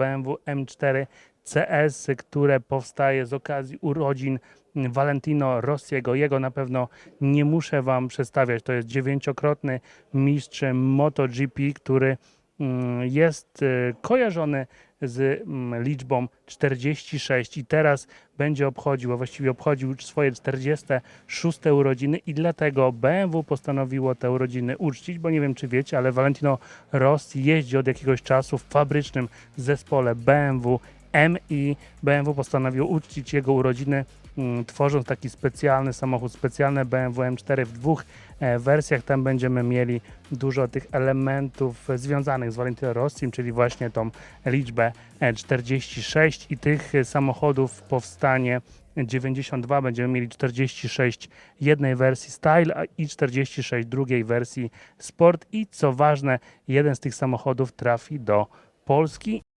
BMW M4 CS, które powstaje z okazji urodzin Valentino Rossiego. Jego na pewno nie muszę Wam przedstawiać. To jest dziewięciokrotny mistrz MotoGP, który jest y, kojarzony z mm, liczbą 46 i teraz będzie obchodził, a właściwie obchodził swoje 46 urodziny i dlatego BMW postanowiło te urodziny uczcić, bo nie wiem czy wiecie, ale Valentino Rossi jeździ od jakiegoś czasu w fabrycznym zespole BMW M i BMW postanowił uczcić jego urodziny, mm, tworząc taki specjalny samochód, specjalne BMW M4 w dwóch e, wersjach. Tam będziemy mieli dużo tych elementów e, związanych z Valentino Rossim, czyli właśnie tą liczbę e, 46 i tych e, samochodów powstanie 92, będziemy mieli 46 jednej wersji Style i 46 drugiej wersji Sport. I co ważne, jeden z tych samochodów trafi do Polski